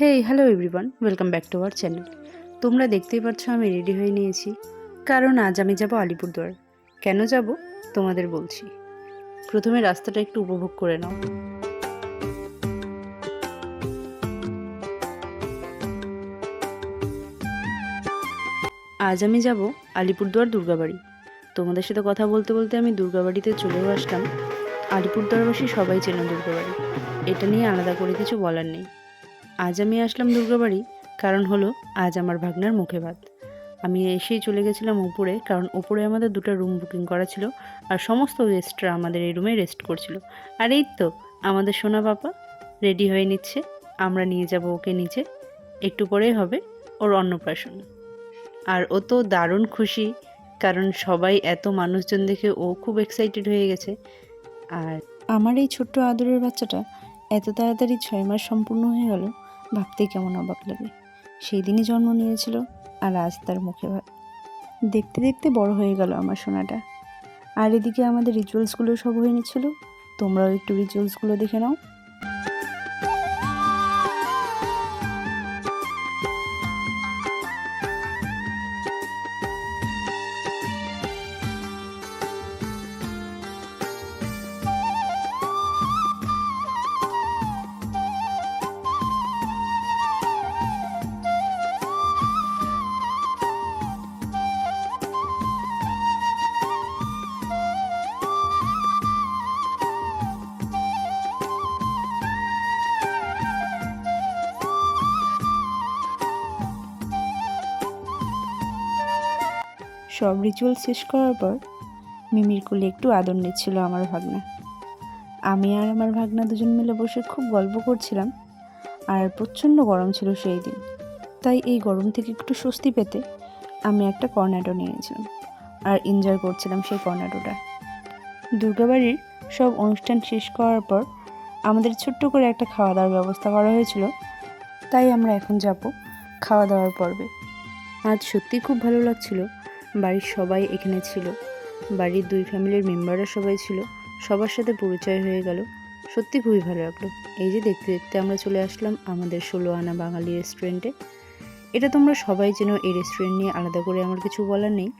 Hey hello everyone welcome back to our channel তোমরা দেখতেই পাচ্ছ আমি রেডি হয়ে নিয়েছি। কারণ আজ আমি যাব আলিপুরদুয়ার। কেন যাব? তোমাদের বলছি। প্রথমে রাস্তাটা একটু উপভোগ করে নাও। আজ আমি যাব আলিপুরদুয়ার দুর্গাবাড়ি। তোমাদের সাথে কথা বলতে বলতে আমি দুর্গাবাড়িতে চলেও আসলাম। আলিপুরদুয়ারবাসী সবাই চেনো দুর্গাবাড়ি। এটা নিয়ে আলাদা করে কিছু বলার নেই। আজ আমি আসলাম দুর্গাবাড়ি, কারণ হলো আজ আমার ভাগনার মুখে ভাত। আমি এসেই চলে গেছিলাম উপরে, কারণ উপরে আমাদের দুটো রুম বুকিং করা ছিল, আর সমস্ত গেস্টরা আমাদের এই রুমে রেস্ট করছিল। আর এই তো, আমাদের সোনা বাবা রেডি হয়ে নিচ্ছে, আমরা নিয়ে যাব ওকে নিচে, একটু পরেই হবে ওর অন্নপ্রাশন। আর ও তো দারুণ খুশি, কারণ সবাই এত মানুষজন দেখে ও খুব এক্সাইটেড হয়ে গেছে। আর আমার এই ছোট্ট আদরের বাচ্চাটা এত তাড়াতাড়ি ছয় মাস সম্পূর্ণ হয়ে গেল ভাবতেই কেমন অবাক লাগে। সেই দিনই জন্ম নিয়েছিল আর আজ তার মুখে ভাত। দেখতে দেখতে বড় হয়ে গেল আমার সোনাটা। আর এদিকে আমাদের রিচুয়ালসগুলো সব হয়ে নিচ্ছিল। তোমরাও একটু রিচুয়ালসগুলো দেখে নাও। সব রিচুয়াল শেষ করার পর, মিমির কোলে একটু আদর নিচ্ছিল আমার ভাগনা। আমি আর আমার ভাগনা দুজন মিলে বসে খুব গল্প করছিলাম, আর প্রচণ্ড গরম ছিল সেই দিন। তাই এই গরম থেকে একটু স্বস্তি পেতে আমি একটা কর্নাডো নিয়েছিলাম, আর এনজয় করছিলাম সেই কর্নাডোটা। দুর্গাবাড়ির সব অনুষ্ঠান শেষ করার পর আমাদের ছোট্ট করে একটা খাওয়া দাওয়ার ব্যবস্থা করা হয়েছিল। তাই আমরা এখন যাব খাওয়া দাওয়ার পর্বে। আজ সত্যি খুব ভালো লাগছিল বাড়ির সবাই এখানে ছিল। বাড়ির দুই ফ্যামিলির মেম্বাররা সবাই ছিল। সবার সাথে পরিচয় হয়ে গেল। সত্যি খুবই ভালো লাগল। এই যে দেখতে দেখতে আমরা চলে আসলাম আমাদের ষোলো আনা বাঙালি রেস্টুরেন্টে এটা তোমরা সবাই যেন এই রেস্টুরেন্ট নিয়ে আলাদা করে আমার কিছু বলার নেই।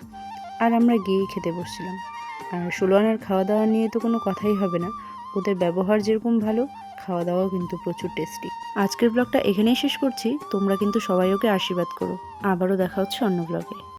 আর আমরা গিয়েই খেতে বসছিলাম। আর ষোলো আনার খাওয়া দাওয়া নিয়ে তো কোনো কথাই হবে না। ওদের ব্যবহার যেরকম ভালো খাওয়া দাওয়াও কিন্তু প্রচুর টেস্টি আজকের ব্লগটা এখানেই শেষ করছি। তোমরা কিন্তু সবাই ওকে আশীর্বাদ করো। আবারও দেখা হচ্ছে অন্য ব্লগে